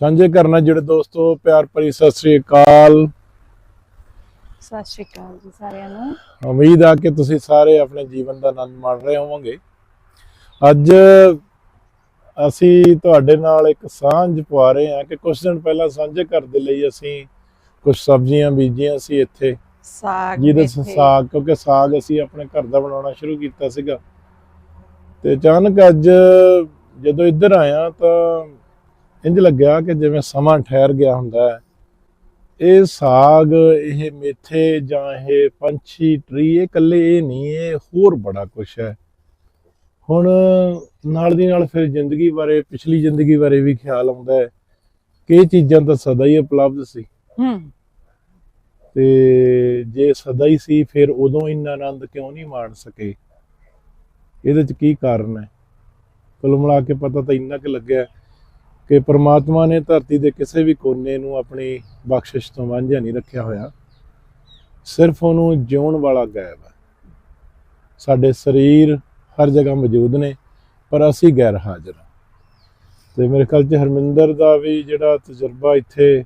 ਸਾਂਝੇ ਕਰਨਾ ਜਿਹੜੇ ਦੋਸਤੋ ਪਿਆਰ ਭਰੀ ਸਤਿ ਸ੍ਰੀ ਅਕਾਲ। ਸਤਿ ਸ਼੍ਰੀ ਅਕਾਲ ਜੀ ਸਾਰਿਆਂ ਨੂੰ। ਉਮੀਦ ਆ ਕਿ ਤੁਸੀਂ ਸਾਰੇ ਆਪਣੇ ਜੀਵਨ ਦਾ ਆਨੰਦ ਮਾਣ ਰਹੇ ਹੋਵੋਗੇ। ਅੱਜ ਅਸੀਂ ਤੁਹਾਡੇ ਨਾਲ ਇੱਕ ਸਾਂਝ ਪਵਾ ਰਹੇ ਹਾਂ ਕਿ ਕੁਝ ਦਿਨ ਪਹਿਲਾਂ ਸਾਂਝੇ ਘਰ ਦੇ ਲਈ ਅਸੀਂ ਕੁਝ ਸਬਜ਼ੀਆਂ ਬੀਜੀਆਂ ਸੀ ਇੱਥੇ। ਸਾਗ ਜਿਹਦੇ। ਸਾਗ ਕਿਉਂਕਿ ਸਾਗ ਅਸੀਂ ਆਪਣੇ ਘਰ ਦਾ ਬਣਾਉਣਾ ਸ਼ੁਰੂ ਕੀਤਾ ਸੀਗਾ। ਤੇ ਅਚਾਨਕ ਅੱਜ ਜਦੋਂ ਇੱਧਰ ਆਇਆ ਤਾਂ ਇੰਜ ਲੱਗਿਆ ਕਿ ਜਿਵੇਂ ਸਮਾਂ ਠਹਿਰ ਗਿਆ ਹੁੰਦਾ ਹੈ। ਇਹ ਸਾਗ ਇਹ ਮੇਥੇ ਜਾਂ ਇਹ ਪੰਛੀ ਟਰੀ ਇਹ ਇਕੱਲੇ ਇਹ ਨਹੀਂ ਇਹ ਹੋਰ ਬੜਾ ਕੁਝ ਹੈ। ਹੁਣ ਨਾਲ ਦੀ ਨਾਲ ਫਿਰ ਜ਼ਿੰਦਗੀ ਬਾਰੇ ਪਿਛਲੀ ਜ਼ਿੰਦਗੀ ਬਾਰੇ ਵੀ ਖਿਆਲ ਆਉਂਦਾ ਹੈ ਕਿ ਇਹ ਚੀਜ਼ਾਂ ਤਾਂ ਸਦਾ ਹੀ ਉਪਲਬਧ ਸੀ। ਹੂੰ। ਤੇ ਜੇ ਸਦਾ ਹੀ ਸੀ ਫਿਰ ਉਦੋਂ ਇੰਨਾ ਆਨੰਦ ਕਿਉਂ ਨਹੀਂ ਮਾਣ ਸਕੇ? ਇਹਦੇ ਚ ਕੀ ਕਾਰਨ ਹੈ? ਕੁੱਲ ਮਿਲਾ ਕੇ ਪਤਾ ਤਾਂ ਇੰਨਾ ਕਿ ਲੱਗਿਆ। ਕਿ ਪ੍ਰਮਾਤਮਾ ਨੇ ਧਰਤੀ ਦੇ ਕਿਸੇ ਵੀ ਕੋਨੇ ਨੂੰ ਆਪਣੀ ਬਖਸ਼ਿਸ਼ ਤੋਂ ਵਾਂਝਾ ਨਹੀਂ ਰੱਖਿਆ ਹੋਇਆ। ਸਿਰਫ ਉਹਨੂੰ ਜਿਉਣ ਵਾਲਾ ਗਾਇਬ ਹੈ। ਸਾਡੇ ਸਰੀਰ ਹਰ ਜਗ੍ਹਾ ਮੌਜੂਦ ਨੇ, ਪਰ ਅਸੀਂ ਗੈਰ ਹਾਜ਼ਰ ਹਾਂ। ਤੇ ਮੇਰੇ ਖਿਆਲ 'ਚ ਹਰਮਿੰਦਰ ਦਾ ਵੀ ਜਿਹੜਾ ਤਜਰਬਾ ਇੱਥੇ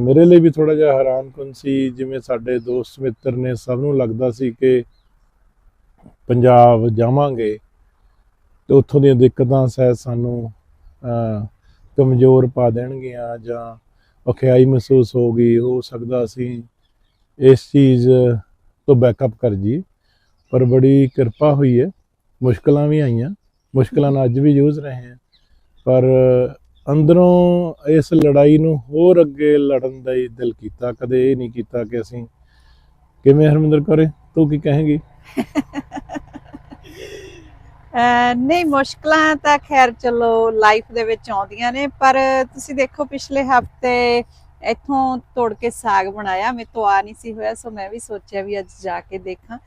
ਮੇਰੇ ਲਈ ਵੀ ਥੋੜਾ ਜਿਹਾ ਹੈਰਾਨਕੁਨ ਸੀ, ਜਿਵੇਂ ਸਾਡੇ ਦੋਸਤ ਮਿੱਤਰ ਨੇ ਸਭ ਨੂੰ ਲੱਗਦਾ ਸੀ ਕਿ ਪੰਜਾਬ ਜਾਵਾਂਗੇ, ਤੇ ਉੱਥੋਂ ਦੀਆਂ ਦਿੱਕਤਾਂ ਸਹਿ ਸਾਨੂੰ ਕਮਜ਼ੋਰ ਪਾ ਦੇਣਗੀਆਂ ਜਾਂ ਔਖਿਆਈ ਮਹਿਸੂਸ ਹੋਗੀ ਹੋ ਸਕਦਾ ਅਸੀਂ ਇਸ ਚੀਜ਼ ਤੋਂ ਬੈਕਅਪ ਕਰ ਜੀ ਪਰ ਬੜੀ ਕਿਰਪਾ ਹੋਈ ਹੈ, ਮੁਸ਼ਕਲਾਂ ਵੀ ਆਈਆਂ, ਮੁਸ਼ਕਲਾਂ ਨਾਲ ਅੱਜ ਵੀ ਜੂਝ ਰਹੇ ਹਾਂ। ਪਰ ਅੰਦਰੋਂ ਇਸ ਲੜਾਈ ਨੂੰ ਹੋਰ ਅੱਗੇ ਲੜਨ ਦਾ ਹੀ ਦਿਲ ਕੀਤਾ, ਕਦੇ ਇਹ ਨਹੀਂ ਕੀਤਾ ਕਿ ਅਸੀਂ ਕਿਵੇਂ ਹਰਮਿੰਦਰ ਕਰੇ, ਤੂੰ ਕੀ ਕਹੇਂਗੀ? ਨਹੀਂ ਮੁਸ਼ਕਲਾਂ ਤਾਂ ਖੈਰ ਚਲੋ ਲਾਈਫ ਦੇ ਵਿੱਚ ਆਉਂਦੀਆਂ ਨੇ ਪਰ ਤੁਸੀਂ ਦੇਖੋ ਪਿਛਲੇ ਹਫ਼ਤੇ ਇੱਥੋਂ ਤੋੜ ਕੇ ਸਾਗ ਬਣਾਇਆ ਮੇਰੇ ਤੋਂ ਆ ਨਹੀਂ ਸੀ ਹੋਇਆ ਸੋ ਮੈਂ ਵੀ ਸੋਚਿਆ ਵੀ ਅੱਜ ਜਾ ਕੇ ਦੇਖਾਂ।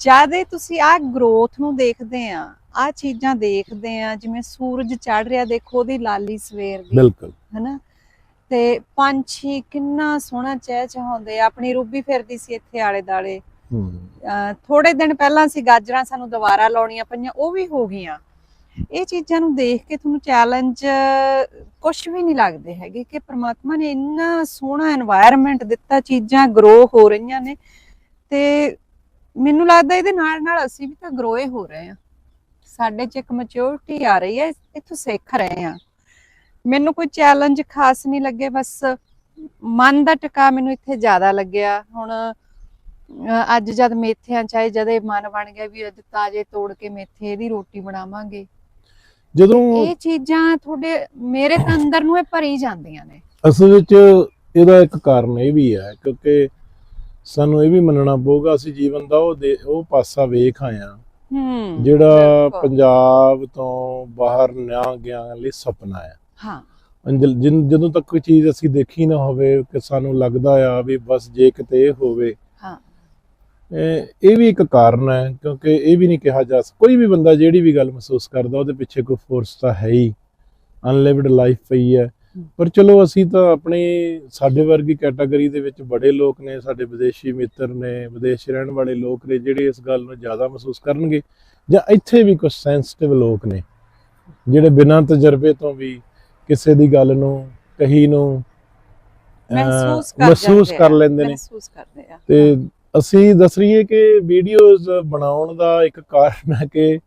ਜਿਆਦੇ ਤੁਸੀਂ ਆ ਗਰੋਥ ਨੂੰ ਦੇਖਦੇ ਆ ਆ ਚੀਜ਼ਾਂ ਦੇਖਦੇ ਆ ਜਿਵੇਂ ਸੂਰਜ ਚੜ ਰਿਹਾ ਦੇਖੋ ਉਹਦੀ ਲਾਲੀ ਸਵੇਰ ਦੀ ਬਿਲਕੁਲ। ਹਨਾ? ਤੇ ਪੰਛੀ ਕਿੰਨਾ ਸੋਹਣਾ ਚਹਿ ਚਹਾਉਂਦੇ ਆ। ਆਪਣੀ ਰੂਬੀ ਫਿਰਦੀ ਸੀ ਇੱਥੇ ਆਲੇ ਦਾਲੇ ਥੋੜੇ ਦਿਨ ਪਹਿਲਾਂ ਸੀ ਗਾਜਰਾਂ ਸਾਨੂੰ ਦੁਬਾਰਾ ਲਾਉਣੀਆਂ ਪਈਆਂ, ਉਹ ਵੀ ਹੋ ਗਈਆਂ। ਇਹ ਚੀਜ਼ਾਂ ਨੂੰ ਦੇਖ ਕੇ ਤੁਹਾਨੂੰ ਚੈਲੰਜ ਕੁਝ ਵੀ ਨਹੀਂ ਲੱਗਦੇ ਹੈਗੇ ਕਿ ਪ੍ਰਮਾਤਮਾ ਨੇ ਇੰਨਾ ਸੋਹਣਾ এনवायरमेंट ਦਿੱਤਾ, ਚੀਜ਼ਾਂ ਗਰੋ ਹੋ ਰਹੀਆਂ ਨੇ ਤੇ ਮੈਨੂੰ ਲੱਗਦਾ ਇਹਦੇ ਨਾਲ ਨਾਲ ਅਸੀਂ ਵੀ ਤਾਂ ਗਰੋਏ ਹੋ ਰਹੇ ਹਾਂ। ਸਾਡੇ 'ਚ ਇੱਕ ਮੈਚਿਓਰਿਟੀ ਆ ਰਹੀ ਹੈ, ਇਥੋਂ ਸਿੱਖ ਰਹੇ ਹਾਂ। ਮੈਨੂੰ ਕੋਈ ਚੈਲੰਜ ਖਾਸ ਨਹੀਂ ਲੱਗੇ, ਬਸ ਮਨ ਦਾ ਟਿਕਾ ਮੈਨੂੰ ਇੱਥੇ ਜ਼ਿਆਦਾ ਲੱਗਿਆ। ਹੁਣ ਅੱਜ ਜਦ ਮੇਥਿਆਂ ਚਾਹੇ ਜਦ ਇਹ ਮਨ ਬਣ ਗਿਆ ਵੀ ਅੱਜ ਤਾਜ਼ੇ ਤੋੜ ਕੇ ਮੇਥੇ ਦੀ ਰੋਟੀ ਬਣਾਵਾਂਗੇ। ਜਦੋਂ ਇਹ ਚੀਜ਼ਾਂ ਤੁਹਾਡੇ ਮੇਰੇ ਤਾਂ ਅੰਦਰ ਨੂੰ ਇਹ ਭਰੀ ਜਾਂਦੀਆਂ ਨੇ। ਅਸਲ ਵਿੱਚ ਇਹਦਾ ਇੱਕ ਕਾਰਨ ਇਹ ਵੀ ਹੈ ਕਿਉਂਕਿ ਸਾਨੂੰ ਇਹ ਵੀ ਮੰਨਣਾ ਪਊਗਾ ਅਸੀਂ ਜੀਵਨ ਦਾ ਉਹ ਉਹ ਪਾਸਾ ਵੇਖ ਆਇਆ ਹੂੰ। ਜਿਹੜਾ। ਪੰਜਾਬ ਤੋਂ ਬਾਹਰ ਨਾ ਗਿਆ ਲਈ ਸੁਪਨਾ ਹੈ। ਹਾਂ। ਜਦੋਂ ਤੱਕ ਕੋਈ ਚੀਜ਼ ਅਸੀਂ ਦੇਖੀ ਨਾ ਹੋਵੇ ਕਿ ਸਾਨੂੰ ਲੱਗਦਾ ਆ ਵੀ ਬਸ ਜੇ ਕਿਤੇ ਹੋਵੇ ਇਹ ਵੀ ਇੱਕ ਕਾਰਨ ਹੈ ਕਿਉਂਕਿ ਇਹ ਵੀ ਨਹੀਂ ਕਿਹਾ ਜਾ ਸਕ ਕੋਈ ਵੀ ਬੰਦਾ ਜਿਹੜੀ ਵੀ ਗੱਲ ਮਹਿਸੂਸ ਕਰਦਾ ਉਹਦੇ ਪਿੱਛੇ ਕੋਈ ਫੋਰਸ ਤਾਂ ਹੈ ਹੀ। ਅਨਲਿਵਡ ਲਾਈਫ ਪਈ ਹੈ। ਪਰ ਚਲੋ ਅਸੀਂ ਤਾਂ ਆਪਣੀ ਸਾਡੇ ਵਰਗੀ ਕੈਟਾਗਰੀ ਦੇ ਵਿੱਚ ਬੜੇ ਲੋਕ ਨੇ ਸਾਡੇ ਵਿਦੇਸ਼ੀ ਮਿੱਤਰ ਨੇ ਵਿਦੇਸ਼ ਰਹਿਣ ਵਾਲੇ ਲੋਕ ਨੇ ਜਿਹੜੇ ਇਸ ਗੱਲ ਨੂੰ ਜ਼ਿਆਦਾ ਮਹਿਸੂਸ ਕਰਨਗੇ। ਜਾਂ ਇੱਥੇ ਵੀ ਕੁਝ ਸੈਂਸਿਟਿਵ ਲੋਕ ਨੇ ਜਿਹੜੇ ਬਿਨਾਂ ਤਜਰਬੇ ਤੋਂ ਵੀ ਕਿਸੇ ਦੀ ਗੱਲ ਨੂੰ ਕਹੀ ਨੂੰ ਮਹਿਸੂਸ ਕਰ ਲੈਂਦੇ ਨੇ। ਮਹਿਸੂਸ ਕਰਦੇ ਆ। ਤੇ ਅਸੀਂ ਦੱਸ ਰਹੀਏ ਕਿ ਵੀਡੀਓਜ਼ ਬਣਾਉਣ ਦਾ ਇੱਕ ਕਾਰਨ ਹੈ ਕਿ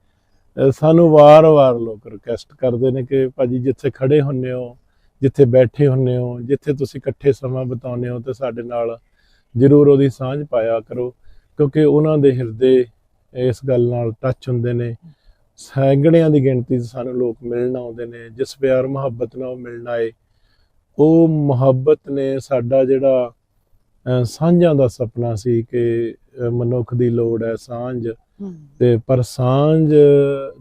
ਸਾਨੂੰ ਵਾਰ-ਵਾਰ ਲੋਕ ਰਿਕਵੈਸਟ ਕਰਦੇ ਨੇ ਕਿ ਭਾਜੀ ਜਿੱਥੇ ਖੜੇ ਹੁੰਨੇ ਹੋ, ਜਿੱਥੇ ਬੈਠੇ ਹੁੰਨੇ ਹੋ, ਜਿੱਥੇ ਤੁਸੀਂ ਇਕੱਠੇ ਸਮਾਂ ਬਿਤਾਉਂਦੇ ਹੋ ਤੇ ਸਾਡੇ ਨਾਲ ਜ਼ਰੂਰ ਉਹਦੀ ਸਾਂਝ ਪਾਇਆ ਕਰੋ, ਕਿਉਂਕਿ ਉਹਨਾਂ ਦੇ ਹਿਰਦੇ ਇਸ ਗੱਲ ਨਾਲ ਟੱਚ ਹੁੰਦੇ ਨੇ। ਸੈਂਗੜਿਆਂ ਦੀ ਗਿਣਤੀ 'ਚ ਸਾਨੂੰ ਲੋਕ ਮਿਲਣ ਆਉਂਦੇ ਨੇ, ਜਿਸ ਪਿਆਰ ਮੁਹੱਬਤ ਨਾਲ ਉਹ ਮਿਲਣ ਆਏ, ਉਹ ਮੁਹੱਬਤ ਨੇ ਸਾਡਾ ਜਿਹੜਾ ਸਾਂਝਾਂ ਦਾ ਸੁਪਨਾ ਸੀ ਕਿ ਮਨੁੱਖ ਦੀ ਲੋੜ ਹੈ ਸਾਂਝ। ਤੇ ਪਰ ਸਾਂਝ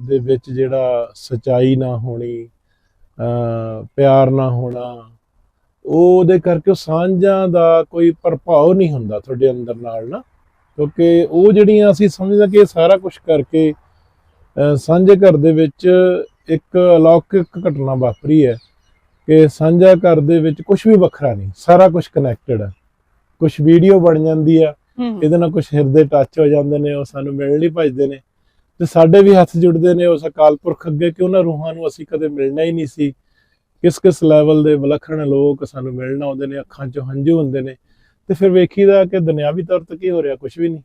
ਦੇ ਵਿੱਚ ਜਿਹੜਾ ਸਚਾਈ ਨਾ ਹੋਣੀ ਪਿਆਰ ਨਾ ਹੋਣਾ ਉਹ ਉਹਦੇ ਕਰਕੇ ਉਹ ਸਾਂਝਾਂ ਦਾ ਕੋਈ ਪ੍ਰਭਾਵ ਨਹੀਂ ਹੁੰਦਾ ਤੁਹਾਡੇ ਅੰਦਰ ਨਾਲ ਨਾ। ਕਿਉਂਕਿ ਉਹ ਜਿਹੜੀਆਂ ਅਸੀਂ ਸਮਝਦਾ ਕਿ ਸਾਰਾ ਕੁਝ ਕਰਕੇ ਸਾਂਝੇ ਘਰ ਦੇ ਵਿੱਚ ਇੱਕ ਅਲੌਕਿਕ ਘਟਨਾ ਵਾਪਰੀ ਹੈ ਕਿ ਸਾਂਝਾ ਘਰ ਦੇ ਵਿੱਚ ਕੁਝ ਵੀ ਵੱਖਰਾ ਨਹੀਂ ਸਾਰਾ ਕੁਝ ਕਨੈਕਟਡ ਹੈ। ਕੁਝ ਵੀਡੀਓ ਬਣ ਜਾਂਦੀ ਆ ਇਹਦੇ ਨਾਲ ਕੁਝ ਹਿਰਦੇ ਟੱਚ ਹੋ ਜਾਂਦੇ ਨੇ ਉਹ ਸਾਨੂੰ ਮਿਲਣ ਲਈ ਭਜਦੇ ਨੇ। ਤੇ ਸਾਡੇ ਵੀ ਹੱਥ ਜੁੜਦੇ ਨੇ ਉਸ ਅਕਾਲ ਪੁਰਖ ਅੱਗੇ ਕਿ ਉਹਨਾਂ ਰੂਹਾਂ ਨੂੰ ਅਸੀਂ ਕਦੇ ਮਿਲਣਾ ਹੀ ਨਹੀਂ ਸੀ। ਕਿਸ ਕਿਸ ਲੈਵਲ ਦੇ ਵਿਲੱਖਣ ਲੋਕ ਸਾਨੂੰ ਮਿਲਣ ਆਉਂਦੇ ਨੇ ਅੱਖਾਂ 'ਚੋਂ ਹੰਝੂ ਹੁੰਦੇ ਨੇ। ਤੇ ਫਿਰ ਵੇਖੀਦਾ ਕਿ ਦੁਨਿਆਵੀ ਤੌਰ ਤੇ ਕੀ ਹੋ ਰਿਹਾ ਕੁਝ ਵੀ ਨਹੀਂ।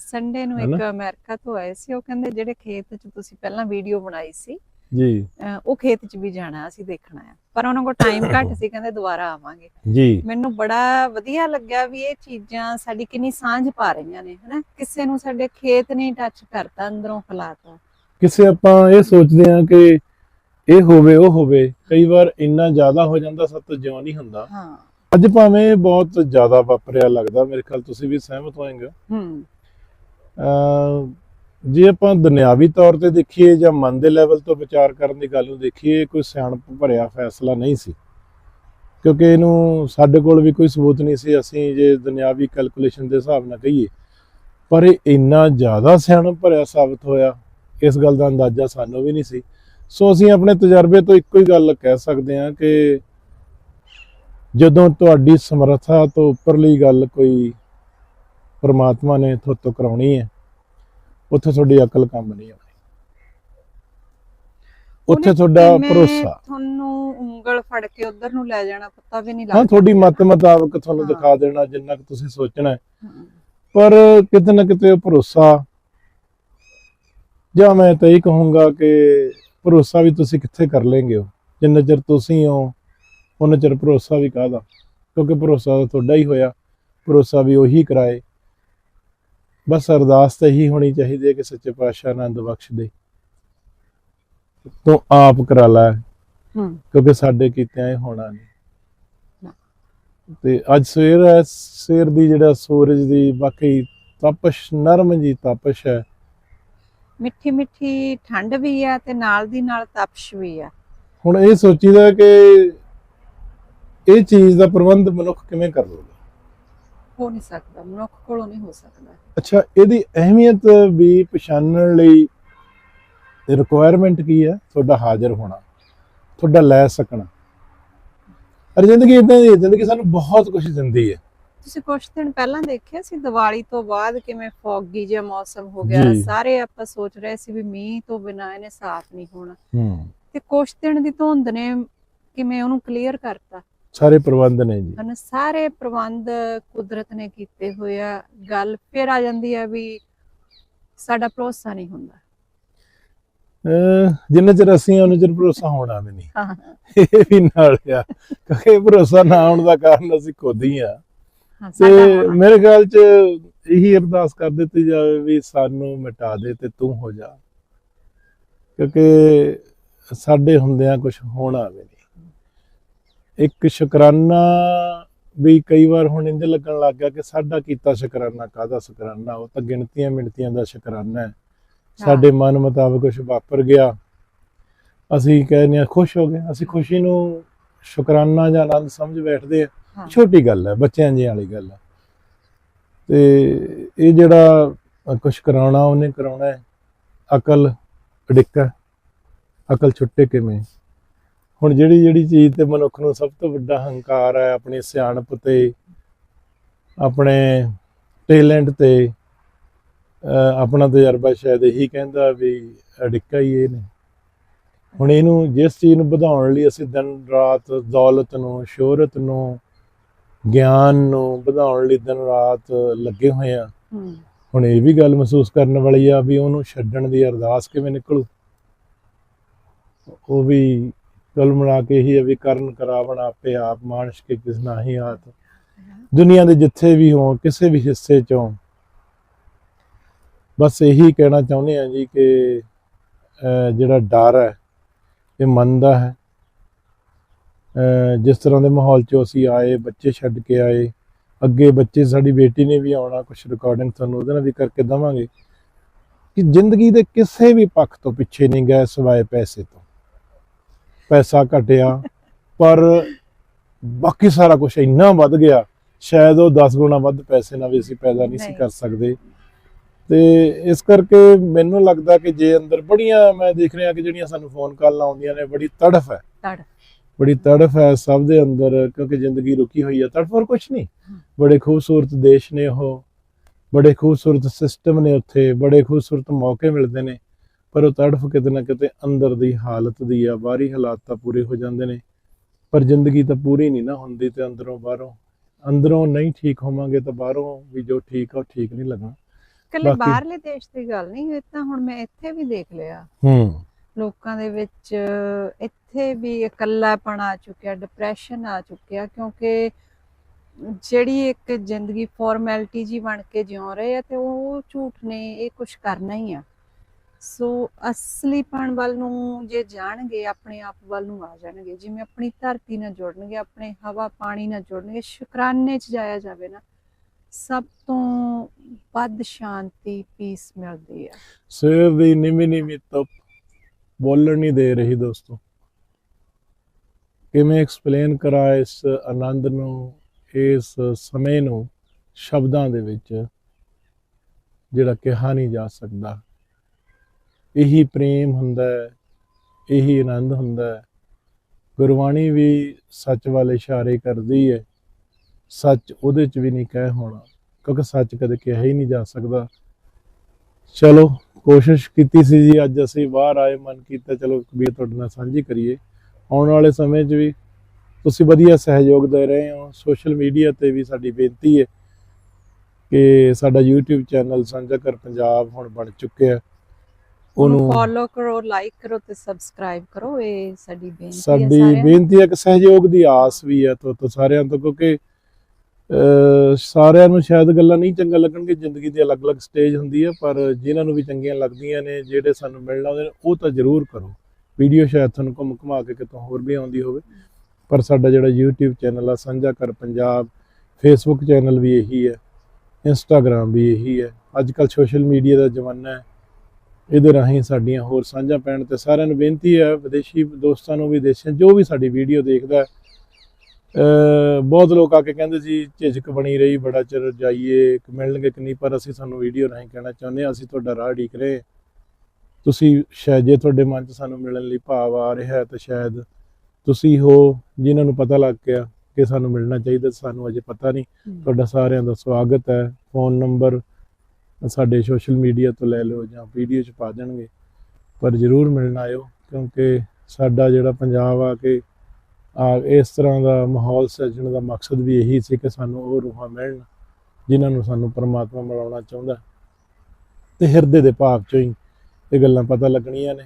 ਸੰਡੇ ਨੂੰ? ਇੱਕ ਅਮਰੀਕਾ ਤੋਂ ਆਏ ਸੀ ਉਹ ਕਹਿੰਦੇ ਜਿਹੜੇ ਖੇਤ 'ਚ ਤੁਸੀਂ ਪਹਿਲਾਂ ਵੀਡੀਓ ਬਣਾਈ ਸੀ ਜੀ। ਉਹ ਖੇਤ 'ਚ ਵੀ ਜਾਣਾ ਅਸੀਂ ਦੇਖਣਾ ਆ। ਪਰ ਉਹਨਾਂ ਕੋਲ ਟਾਈਮ ਘੱਟ ਸੀ ਕਹਿੰਦੇ ਦੁਬਾਰਾ ਆਵਾਂਗੇ। ਜੀ। ਮੈਨੂੰ ਬੜਾ ਵਧੀਆ ਲੱਗਿਆ ਵੀ ਇਹ ਚੀਜ਼ਾਂ ਸਾਡੀ ਕਿੰਨੀ ਸਾਂਝ ਪਾ ਰਹੀਆਂ ਨੇ ਹਨਾ? ਕਿਸੇ ਨੂੰ ਸਾਡੇ ਖੇਤ ਨਹੀਂ ਟੱਚ ਕਰਤਾ ਅੰਦਰੋਂ ਖਲਾਤਾ ਕਿਸੇ ਆਪਾਂ ਇਹ ਸੋਚਦੇ ਹਾਂ ਕਿ ਇਹ ਹੋਵੇ ਉਹ ਹੋਵੇ ਕਈ ਵਾਰ ਇੰਨਾ ਜ਼ਿਆਦਾ ਹੋ ਜਾਂਦਾ ਸਭ ਤੋਂ ਜਿਉਂ ਨਹੀਂ ਹੁੰਦਾ। ਹਾਂ। ਅੱਜ ਭਾਵੇਂ ਬਹੁਤ ਜ਼ਿਆਦਾ ਵਾਪਰਿਆ ਲੱਗਦਾ ਮੇਰੇ ਖਿਆਲ ਤੁਸੀਂ ਵੀ ਸਹਿਮਤ ਹੋਏਗੇ। ਹੂੰ। ਜੇ ਆਪਾਂ ਦੁਨਿਆਵੀ ਤੌਰ ਤੇ ਦੇਖੀਏ ਜਾਂ ਮਨ ਦੇ ਲੈਵਲ ਤੋਂ ਵਿਚਾਰ ਕਰਨ ਦੀ ਗੱਲ ਨੂੰ ਦੇਖੀਏ, ਕੋਈ ਸਿਆਣਪ ਭਰਿਆ ਫੈਸਲਾ ਨਹੀਂ ਸੀ। ਕਿਉਂਕਿ ਇਹਨੂੰ ਸਾਡੇ ਕੋਲ ਵੀ ਕੋਈ ਸਬੂਤ ਨਹੀਂ ਸੀ, ਅਸੀਂ ਜੇ ਦੁਨਿਆਵੀ ਕੈਲਕੂਲੇਸ਼ਨ ਦੇ ਹਿਸਾਬ ਨਾਲ ਕਹੀਏ, ਪਰ ਇਹ ਇੰਨਾ ਜ਼ਿਆਦਾ ਸਿਆਣਪ ਭਰਿਆ ਸਾਬਤ ਹੋਇਆ, ਇਸ ਗੱਲ ਦਾ ਅੰਦਾਜ਼ਾ ਸਾਨੂੰ ਵੀ ਨਹੀਂ ਸੀ। ਸੋ ਅਸੀਂ ਆਪਣੇ ਤਜਰਬੇ ਤੋਂ ਇੱਕੋ ਹੀ ਗੱਲ ਕਹਿ ਸਕਦੇ ਹਾਂ ਕਿ ਜਦੋਂ ਤੁਹਾਡੀ ਸਮਰੱਥਾ ਤੋਂ ਉੱਪਰਲੀ ਗੱਲ ਕੋਈ ਪਰਮਾਤਮਾ ਨੇ ਤੁਹਾਤੋਂ ਕਰਾਉਣੀ ਹੈ ਉੱਥੇ ਤੁਹਾਡੀ ਅਕਲ ਕੰਮ ਨਹੀਂ ਆਉਣੀ ਉੱਥੇ ਉਹਨੇ ਤੁਹਾਡਾ ਕਿਵੇਂ ਭਰੋਸਾ। ਤੁਹਾਨੂੰ ਉਂਗਲ ਫੜ ਕੇ ਉਧਰ ਨੂੰ ਲੈ ਜਾਣਾ ਪਤਾ ਵੀ ਨਹੀਂ ਹਾਂ ਲੱਗਦਾ। ਤੁਹਾਡੀ ਮਤ ਮੁਤਾਬਕ ਤੁਹਾਨੂੰ ਹਾਂ। ਦਿਖਾ ਦੇਣਾ ਜਿੰਨਾ ਕੁ ਤੁਸੀਂ ਸੋਚਣਾ ਹੈ। ਹਾਂ। ਪਰ ਕਿਤੇ ਨਾ ਕਿਤੇ ਉਹ ਭਰੋਸਾ ਜਾਂ ਮੈਂ ਤਾਂ ਇਹ ਕਹੂੰਗਾ ਕਿ ਭਰੋਸਾ ਵੀ ਤੁਸੀਂ ਕਿੱਥੇ ਕਰ ਲੈਂਗੇ ਹੋ? ਜਿੰਨਾ ਚਿਰ ਤੁਸੀਂ ਹੋ ਉਹਨਾਂ ਚਿਰ ਭਰੋਸਾ ਵੀ ਕਾਹਦਾ? ਕਿਉਂਕਿ ਭਰੋਸਾ ਤਾਂ ਤੁਹਾਡਾ ਹੀ ਹੋਇਆ। ਭਰੋਸਾ ਵੀ ਉਹੀ ਕਰਾਏ। ਬਸ ਅਰਦਾਸ ਤਾਂ ਇਹੀ ਹੋਣੀ ਚਾਹੀਦੀ ਹੈ ਕਿ ਸੱਚੇ ਪਾਤਸ਼ਾਹ ਆਨੰਦ ਬਖਸ਼ ਦੇ। ਤੂੰ ਆਪ ਕਰਾ ਲੈ ਹੂੰ। ਕਿਉਂਕਿ ਸਾਡੇ ਕੀਤਿਆਂ ਇਹ ਹੋਣਾ ਨਹੀਂ। ਤੇ ਅੱਜ ਸਵੇਰ ਹੈ ਸਵੇਰ ਦੀ ਜਿਹੜਾ ਸੂਰਜ ਦੀ ਵਾਕਈ ਤਪਸ਼ ਨਰਮ ਜੀ ਤਪਸ਼ ਹੈ। ਮਿੱਠੀ ਮਿੱਠੀ ਠੰਡ ਵੀ ਆ ਤੇ ਨਾਲ ਦੀ ਨਾਲ ਤਪਸ਼ ਵੀ ਆ। ਹੁਣ ਇਹ ਸੋਚੀਦਾ ਕਿ ਇਹ ਚੀਜ਼ ਦਾ ਪ੍ਰਬੰਧ ਮਨੁੱਖ ਕਿਵੇਂ ਕਰ ਲਊਗਾ? ਹੋ ਨਹੀਂ ਸਕਦਾ ਮਨੁੱਖ ਕੋਲੋਂ ਨਹੀਂ ਹੋ ਸਕਦਾ। ਅੱਛਾ ਇਹਦੀ ਅਹਿਮੀਅਤ ਵੀ ਪਛਾਣਨ ਲਈ ਰਿਕੁਆਇਰਮੈਂਟ ਕੀ ਹੈ? ਤੁਹਾਡਾ ਹਾਜ਼ਰ ਹੋਣਾ ਤੁਹਾਡਾ ਲੈ ਸਕਣਾ। ਅਰ ਜ਼ਿੰਦਗੀ ਇਦਾਂ ਦੀ ਜ਼ਿੰਦਗੀ ਸਾਨੂੰ ਬਹੁਤ ਕੁਝ ਦਿੰਦੀ ਹੈ। ਤੁਸੀਂ ਕੁਝ ਦਿਨ ਪਹਿਲਾਂ ਦੇਖਿਆ ਸੀ ਦੀਵਾਲੀ ਤੋਂ ਬਾਅਦ ਕਿਵੇਂ ਫੌਗੀ ਜਿਹਾ ਮੌਸਮ ਹੋ ਗਿਆ। ਸਾਰੇ ਆਪਾਂ ਸੋਚ ਰਹੇ ਸੀ ਵੀ ਮੀਂਹ ਤੋਂ ਬਿਨਾਂ ਇਹਨੇ ਸਾਫ਼ ਨਹੀਂ ਹੋਣਾ। ਤੇ ਕੁਝ ਦਿਨ ਦੀ ਧੁੰਦ ਨੇ ਕਿਵੇਂ ਉਹਨੂੰ ਕਲੀਅਰ ਕਰਤਾ? ਸਾਰੇ ਪ੍ਰਬੰਧ ਨੇ ਜੀ। ਹਨ ਸਾਰੇ ਪ੍ਰਬੰਧ ਕੁਦਰਤ ਨੇ ਕੀਤੇ ਹੋਏ ਆ। ਗੱਲ ਫਿਰ ਆ ਜਾਂਦੀ ਆ ਵੀ ਸਾਡਾ ਭਰੋਸਾ ਨਹੀਂ ਹੁੰਦਾ। ਜਿੰਨੇ ਚਿਰ ਅਸੀਂ ਉਹਨਾਂ ਚਿਰ ਭਰੋਸਾ ਹੋਣਾ ਵੀ ਨਹੀਂ। ਹਾਂ। ਇਹ ਵੀ ਨਾਲ ਆ ਕਿਉਂਕਿ ਭਰੋਸਾ ਨਾ ਹੋਣ ਦਾ ਕਾਰਨ ਅਸੀਂ ਖੁਦ ਹੀ ਆ। ਤੇ। ਮੇਰੇ ਖਿਆਲ ਚ ਇਹੀ ਅਰਦਾਸ ਕਰ ਦਿੱਤੀ ਜਾਵੇ ਵੀ ਸਾਨੂੰ ਮਿਟਾ ਦੇ ਤੇ ਤੂੰ ਹੋ ਜਾ। ਕਿਉਂਕਿ ਸਾਡੇ ਹੁੰਦਿਆਂ ਕੁਝ ਹੋਣਾ ਵੀ ਨਹੀਂ। ਇੱਕ ਸ਼ੁਕਰਾਨਾ ਵੀ ਕਈ ਵਾਰ ਹੁਣ ਇੰਜ ਲੱਗਣ ਲੱਗ ਗਿਆ ਕਿ ਸਾਡਾ ਕੀਤਾ ਸ਼ੁਕਰਾਨਾ ਕਾਹਦਾ ਸ਼ੁਕਰਾਨਾ? ਉਹ ਤਾਂ ਗਿਣਤੀਆਂ ਮਿਣਤੀਆਂ ਦਾ ਸ਼ੁਕਰਾਨਾ ਹੈ। ਸਾਡੇ ਮਨ ਮੁਤਾਬਕ ਕੁਝ ਵਾਪਰ ਗਿਆ। ਅਸੀਂ ਕਹਿੰਦੇ ਹਾਂ ਖੁਸ਼ ਹੋ ਗਏ। ਅਸੀਂ ਖੁਸ਼ੀ ਨੂੰ ਸ਼ੁਕਰਾਨਾ ਜਾਂ ਆਨੰਦ ਸਮਝ ਬੈਠਦੇ ਆ ਹਾਂ। ਛੋਟੀ ਗੱਲ ਹੈ ਬੱਚਿਆਂ ਜੀ ਵਾਲੀ ਗੱਲ ਹੈ। ਤੇ ਇਹ ਜਿਹੜਾ ਕੁਝ ਕਰਾਉਣਾ ਉਹਨੇ ਕਰਾਉਣਾ ਹੈ। ਅਕਲ ਅੜਿੱਕਾ ਅਕਲ ਛੁੱਟੇ ਕਿਵੇਂ? ਹੁਣ ਜਿਹੜੀ ਜਿਹੜੀ ਚੀਜ਼ ਤੇ ਮਨੁੱਖ ਨੂੰ ਸਭ ਤੋਂ ਵੱਡਾ ਹੰਕਾਰ ਹੈ ਆਪਣੀ ਸਿਆਣਪ ਤੇ ਆਪਣੇ ਟੈਲੈਂਟ ਤੇ ਆਪਣਾ ਤਜਰਬਾ ਸ਼ਾਇਦ ਇਹੀ ਕਹਿੰਦਾ ਵੀ ਅੜਿੱਕਾ ਹੀ ਇਹ ਨੇ। ਹੁਣ ਇਹਨੂੰ ਜਿਸ ਚੀਜ਼ ਨੂੰ ਵਧਾਉਣ ਲਈ ਅਸੀਂ ਦਿਨ ਰਾਤ ਦੌਲਤ ਨੂੰ ਸ਼ੋਹਰਤ ਨੂੰ ਗਿਆਨ ਨੂੰ ਵਧਾਉਣ ਲਈ ਦਿਨ ਰਾਤ ਲੱਗੇ ਹੋਏ ਆ ਹੁਣ ਇਹ ਵੀ ਗੱਲ ਮਹਿਸੂਸ ਕਰਨ ਵਾਲੀ ਆ ਵੀ ਉਹਨੂੰ ਛੱਡਣ ਦੀ ਅਰਦਾਸ ਕਿਵੇਂ ਨਿਕਲੂ? ਉਹ ਵੀ ਕੁੱਲ ਮਿਲਾ ਕੇ ਹੀ ਹੈ ਵੀ ਕਰਾਵਣ ਆਪੇ ਆਪ ਮਾਨਸ਼ ਕੇ ਕਿਸ ਨਾਹੀ ਆਤ। ਦੁਨੀਆ ਦੇ ਜਿੱਥੇ ਵੀ ਹੋ, ਕਿਸੇ ਵੀ ਹਿੱਸੇ ਚੋਂ। ਬਸ ਇਹੀ ਕਹਿਣਾ ਚਾਹੁੰਦੇ ਆ ਜੀ ਕਿ ਜਿਹੜਾ ਡਰ ਹੈ, ਇਹ ਮਨ ਦਾ ਹੈ। ਅਹ, ਜਿਸ ਤਰ੍ਹਾਂ ਦੇ ਮਾਹੌਲ 'ਚ ਅਸੀਂ ਆਏ, ਬੱਚੇ ਛੱਡ ਕੇ ਆਏ, ਅੱਗੇ ਬੱਚੇ ਸਾਡੀ ਬੇਟੀ ਨੇ ਵੀ ਆਉਣਾ ਕੁਝ ਰਿਕਾਰਡਿੰਗ ਤੁਹਾਨੂੰ ਉਹਦੇ ਨਾਲ ਵੀ ਕਰਕੇ ਦਵਾਂਗੇ। ਕਿ ਜ਼ਿੰਦਗੀ ਦੇ ਕਿਸੇ ਵੀ ਪੱਖ ਤੋਂ ਪਿੱਛੇ ਨਹੀਂ ਗਏ, ਸਿਵਾਏ ਪੈਸੇ ਤੋਂ। ਪੈਸਾ ਘਟਿਆ ਪਰ ਬਾਕੀ ਸਾਰਾ ਕੁਝ ਇੰਨਾ ਵੱਧ ਗਿਆ ਸ਼ਾਇਦ ਉਹ 10 ਗੁਣਾ ਵੱਧ ਪੈਸੇ ਨਾਲ ਵੀ ਅਸੀਂ ਪੈਦਾ ਨਹੀਂ ਸੀ। ਕਰ ਸਕਦੇ। ਤੇ ਇਸ ਕਰਕੇ ਮੈਨੂੰ ਲੱਗਦਾ ਕਿ ਜੇ ਅੰਦਰ ਬੜੀਆਂ ਮੈਂ ਦੇਖ ਰਿਹਾ ਕਿ ਜਿਹੜੀਆਂ ਸਾਨੂੰ ਫੋਨ ਕਾਲਾਂ ਆਉਂਦੀਆਂ ਨੇ ਬੜੀ ਤੜਫ ਹੈ। ਬੜੀ ਤੜਫ ਹੈ ਸਭ ਦੇ ਅੰਦਰ ਕਿਉਂਕਿ ਜ਼ਿੰਦਗੀ ਰੁਕੀ ਹੋਈ ਹੈ ਤੜਫ ਹੋਰ ਕੁਝ ਨਹੀਂ। ਬੜੇ ਖੂਬਸੂਰਤ ਦੇਸ਼ ਨੇ ਉਹ ਬੜੇ ਖੂਬਸੂਰਤ ਸਿਸਟਮ ਨੇ ਉੱਥੇ ਬੜੇ ਖੂਬਸੂਰਤ ਮੌਕੇ ਮਿਲਦੇ ਨੇ। ਪਰ ਉਹ ਤੜਫ ਕਿਤੇ ਨਾ ਕਿਤੇ ਅੰਦਰ ਦੀ ਹਾਲਤ ਦੀ ਆ ਬਾਹਰੀ ਹਾਲਾਤ ਤਾਂ ਪੂਰੇ ਹੋ ਜਾਂਦੇ ਨੇ। ਪਰ ਜ਼ਿੰਦਗੀ ਤਾਂ ਪੂਰੀ ਨਹੀਂ ਨਾ ਹੁੰਦੀ ਤੇ ਅੰਦਰੋਂ ਬਾਹਰੋਂ ਅੰਦਰੋਂ ਨਹੀਂ ਠੀਕ ਹੋਵਾਂਗੇ ਤਾਂ ਬਾਹਰੋਂ ਵੀ ਜੋ ਠੀਕ ਆ ਉਹ ਠੀਕ ਨਹੀਂ ਲੱਗਣਾ। ਕੱਲੇ ਬਾਹਰਲੇ ਦੇਸ਼ ਦੀ ਗੱਲ ਨਹੀਂ ਇਹ ਤਾਂ ਹੁਣ ਮੈਂ ਇੱਥੇ ਵੀ ਦੇਖ ਲਿਆ। ਹੂੰ। ਲੋਕਾਂ ਦੇ ਵਿੱਚ ਇੱਥੇ ਵੀ ਇਕੱਲਾਪਣ ਆ ਚੁੱਕਿਆ ਡਿਪਰੈਸ਼ਨ ਆ ਚੁੱਕਿਆ ਕਿਉਂਕਿ ਜਿਹੜੀ ਇੱਕ ਜ਼ਿੰਦਗੀ ਫਾਰਮੈਲਿਟੀ ਜੀ ਬਣ ਕੇ ਜਿਉ ਰਹੇ ਆ ਤੇ ਉਹ ਝੂਠ ਨੇ ਇਹ ਕੁਝ ਕਰਨਾ ਹੀ ਆ। ਸੋ ਅਸਲੀਪਣ ਵੱਲ ਨੂੰ ਜੇ ਜਾਣਗੇ, ਆਪਣੇ ਆਪ ਵੱਲ ਨੂੰ ਆ ਜਾਣਗੇ, ਜਿਵੇਂ ਆਪਣੀ ਧਰਤੀ ਨਾਲ ਜੁੜਨਗੇ, ਆਪਣੇ ਹਵਾ ਪਾਣੀ ਨਾਲ ਜੁੜਨਗੇ, ਸ਼ੁਕਰਾਨੇ 'ਚ ਜਾਇਆ ਜਾਵੇ ਨਾ, ਸਭ ਤੋਂ ਵੱਧ ਸ਼ਾਂਤੀ ਪੀਸ ਮਿਲਦੀ ਆ। ਸਵੇਰ ਦੀ ਨਿਮੀ ਨਿਮੀ ਧੁੱਪ ਬੋਲਣ ਨਹੀਂ ਦੇ ਰਹੀ ਦੋਸਤੋ। ਕਿਵੇਂ ਐਕਸਪਲੇਨ ਕਰਾਂ ਇਸ ਆਨੰਦ ਨੂੰ, ਇਸ ਸਮੇਂ ਨੂੰ, ਸ਼ਬਦਾਂ ਦੇ ਵਿੱਚ, ਜਿਹੜਾ ਕਿਹਾ ਨਹੀਂ ਜਾ ਸਕਦਾ। ਇਹੀ ਪ੍ਰੇਮ ਹੁੰਦਾ ਹੈ, ਇਹੀ ਆਨੰਦ ਹੁੰਦਾ ਹੈ। ਗੁਰਬਾਣੀ ਵੀ ਸੱਚ ਵੱਲ ਇਸ਼ਾਰੇ ਕਰਦੀ ਹੈ। ਸੱਚ ਉਹਦੇ ਚ ਵੀ ਨਹੀਂ ਕਹਿ ਹੋਣਾ, ਕਿਉਂਕਿ ਸੱਚ ਕਦੇ ਕਿਹਾ ਹੀ ਨਹੀਂ ਜਾ ਸਕਦਾ। ਚਲੋ, ਕੋਸ਼ਿਸ਼ ਕੀਤੀ ਸੀ ਜੀ, ਅੱਜ ਅਸੀਂ ਬਾਹਰ ਆਏ, ਮਨ ਕੀਤਾ ਚਲੋ ਕਬੀਰ ਤੁਹਾਡੇ ਨਾਲ ਸਾਂਝੀ ਕਰੀਏ। ਆਉਣ ਵਾਲੇ ਸਮੇਂ 'ਚ ਵੀ ਤੁਸੀਂ ਵਧੀਆ ਸਹਿਯੋਗ ਦੇ ਰਹੇ ਹੋ। ਸੋਸ਼ਲ ਮੀਡੀਆ ਤੇ ਵੀ ਸਾਡੀ ਬੇਨਤੀ ਹੈ ਕਿ ਸਾਡਾ YouTube ਚੈਨਲ ਸਾਂਝਾ ਕਰ ਪੰਜਾਬ ਹੁਣ ਬਣ ਚੁੱਕਿਆ ਉਹਨੂੰ ਫੋਲੋ ਕਰੋ ਲਾਈਕ ਕਰੋ ਤੇ ਸਬਸਕ੍ਰਾਈਬ ਕਰੋ ਇਹ ਸਾਡੀ ਬੇਨਤੀ ਹੈ ਸਾਡੀ ਸਾਰਿਆਂ ਨੂੰ। ਬੇਨਤੀ ਹੈ ਕਿ ਸਹਿਯੋਗ ਦੀ ਆਸ ਵੀ ਹੈ ਤੋਂ ਸਾਰਿਆਂ ਤੋਂ ਕਿਉਂਕਿ ਸਾਰਿਆਂ ਨੂੰ ਸ਼ਾਇਦ ਗੱਲਾਂ ਨਹੀਂ ਚੰਗਾ ਲੱਗਣਗੇ ਜ਼ਿੰਦਗੀ ਦੀ ਅਲੱਗ-ਅਲੱਗ ਸਟੇਜ ਹੁੰਦੀ ਹੈ ਪਰ ਜਿਨ੍ਹਾਂ ਨੂੰ ਵੀ ਚੰਗੀਆਂ ਲੱਗਦੀਆਂ ਨੇ ਜਿਹੜੇ ਸਾਨੂੰ ਮਿਲਣ ਆਉਂਦੇ ਨੇ ਉਹ ਤਾਂ ਜ਼ਰੂਰ ਕਰੋ। ਵੀਡੀਓ ਸ਼ਾਇਦ ਤੁਹਾਨੂੰ ਘੁੰਮ ਘੁਮਾ ਕੇ ਕਿਤੋਂ ਹੋਰ ਵੀ ਆਉਂਦੀ ਹੋਵੇ ਪਰ ਸਾਡਾ ਜਿਹੜਾ YouTube ਚੈਨਲ ਆ ਸਾਂਝਾ ਕਰ ਪੰਜਾਬ Facebook ਚੈਨਲ ਵੀ ਇਹੀ ਹੈ Instagram ਵੀ ਇਹੀ ਹੈ। ਅੱਜ ਕੱਲ ਸੋਸ਼ਲ ਮੀਡੀਆ ਦਾ ਜ਼ਮਾਨਾ ਹੈ ਇਹਦੇ ਰਾਹੀਂ ਸਾਡੀਆਂ ਹੋਰ ਸਾਂਝਾਂ ਪੈਣ ਤੇ ਸਾਰਿਆਂ ਨੂੰ ਬੇਨਤੀ ਹੈ ਵਿਦੇਸ਼ੀ ਦੋਸਤਾਂ ਨੂੰ ਵੀ ਦੇਸ਼ਾਂ ਜੋ ਵੀ ਸਾਡੀ ਵੀਡੀਓ ਦੇਖਦਾ ਬਹੁਤ ਲੋਕ ਆ ਕੇ ਕਹਿੰਦੇ ਸੀ ਝਿਜਕ ਬਣੀ ਰਹੀ ਬੜਾ ਚਿਰ ਜਾਈਏ ਮਿਲਣਗੇ ਕਿ ਨਹੀਂ ਪਰ ਅਸੀਂ ਤੁਹਾਨੂੰ ਵੀਡੀਓ ਰਾਹੀਂ ਕਹਿਣਾ ਚਾਹੁੰਦੇ ਹਾਂ ਅਸੀਂ ਤੁਹਾਡਾ ਰਾਹ ਢੀਕ ਰਹੇ। ਤੁਸੀਂ ਸ਼ਾਇਦ ਜੇ ਤੁਹਾਡੇ ਮਨ 'ਚ ਸਾਨੂੰ ਮਿਲਣ ਲਈ ਭਾਵ ਆ ਰਿਹਾ ਹੈ ਤਾਂ ਸ਼ਾਇਦ ਤੁਸੀਂ ਹੋ ਜਿਨ੍ਹਾਂ ਨੂੰ ਪਤਾ ਲੱਗ ਗਿਆ ਕਿ ਸਾਨੂੰ ਮਿਲਣਾ ਚਾਹੀਦਾ ਸਾਨੂੰ ਅਜੇ ਪਤਾ ਨਹੀਂ। ਤੁਹਾਡਾ ਸਾਰਿਆਂ ਦਾ ਸਵਾਗਤ ਹੈ ਫੋਨ ਨੰਬਰ ਸਾਡੇ ਸੋਸ਼ਲ ਮੀਡੀਆ ਤੋਂ ਲੈ ਲਓ ਜਾਂ ਵੀਡੀਓ 'ਚ ਪਾ ਦੇਣਗੇ। ਪਰ ਜ਼ਰੂਰ ਮਿਲਣ ਆਇਓ, ਕਿਉਂਕਿ ਸਾਡਾ ਜਿਹੜਾ ਪੰਜਾਬ ਆ ਕੇ ਆ ਇਸ ਤਰ੍ਹਾਂ ਦਾ ਮਾਹੌਲ ਸਿਰਜਣ ਦਾ ਮਕਸਦ ਵੀ ਇਹੀ ਸੀ ਕਿ ਸਾਨੂੰ ਉਹ ਰੂਹਾਂ ਮਿਲਣ, ਜਿਨ੍ਹਾਂ ਨੂੰ ਸਾਨੂੰ ਪਰਮਾਤਮਾ ਮਿਲਾਉਣਾ ਚਾਹੁੰਦਾ। ਤੇ ਹਿਰਦੇ ਦੇ ਭਾਵ ਚੋਂ ਹੀ ਇਹ ਗੱਲਾਂ ਪਤਾ ਲੱਗਣੀਆਂ ਨੇ।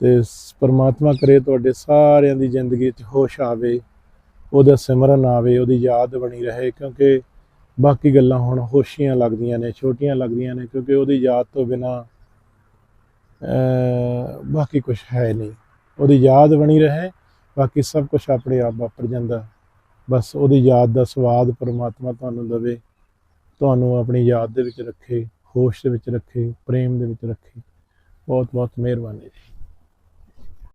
ਤੇ ਪਰਮਾਤਮਾ ਕਰੇ ਤੁਹਾਡੇ ਸਾਰਿਆਂ ਦੀ ਜ਼ਿੰਦਗੀ 'ਚ ਹੋਸ਼ ਆਵੇ, ਉਹਦਾ ਸਿਮਰਨ ਆਵੇ, ਉਹਦੀ ਯਾਦ ਬਣੀ ਰਹੇ, ਕਿਉਂਕਿ ਬਾਕੀ ਗੱਲਾਂ ਹੁਣ ਹੋਸ਼ੀਆਂ ਲੱਗਦੀਆਂ ਨੇ, ਛੋਟੀਆਂ ਲੱਗਦੀਆਂ ਨੇ, ਕਿਉਂਕਿ ਉਹਦੀ ਯਾਦ ਤੋਂ ਬਿਨਾ ਬਾਕੀ ਕੁਝ ਹੈ ਨਹੀਂ। ਉਹਦੀ ਯਾਦ ਬਣੀ ਰਹੇ, ਬਾਕੀ ਸਭ ਕੁਝ ਆਪਣੇ ਆਪ ਵਾਪਰ ਜਾਂਦਾ। ਬਸ ਉਹਦੀ ਯਾਦ ਦਾ ਸਵਾਦ ਪਰਮਾਤਮਾ ਤੁਹਾਨੂੰ ਦੇਵੇ, ਤੁਹਾਨੂੰ ਆਪਣੀ ਯਾਦ ਦੇ ਵਿੱਚ ਰੱਖੇ, ਹੋਸ਼ ਦੇ ਵਿੱਚ ਰੱਖੇ, ਪ੍ਰੇਮ ਦੇ ਵਿੱਚ ਰੱਖੇ। ਬਹੁਤ ਬਹੁਤ ਮਿਹਰਬਾਨੀ ਜੀ।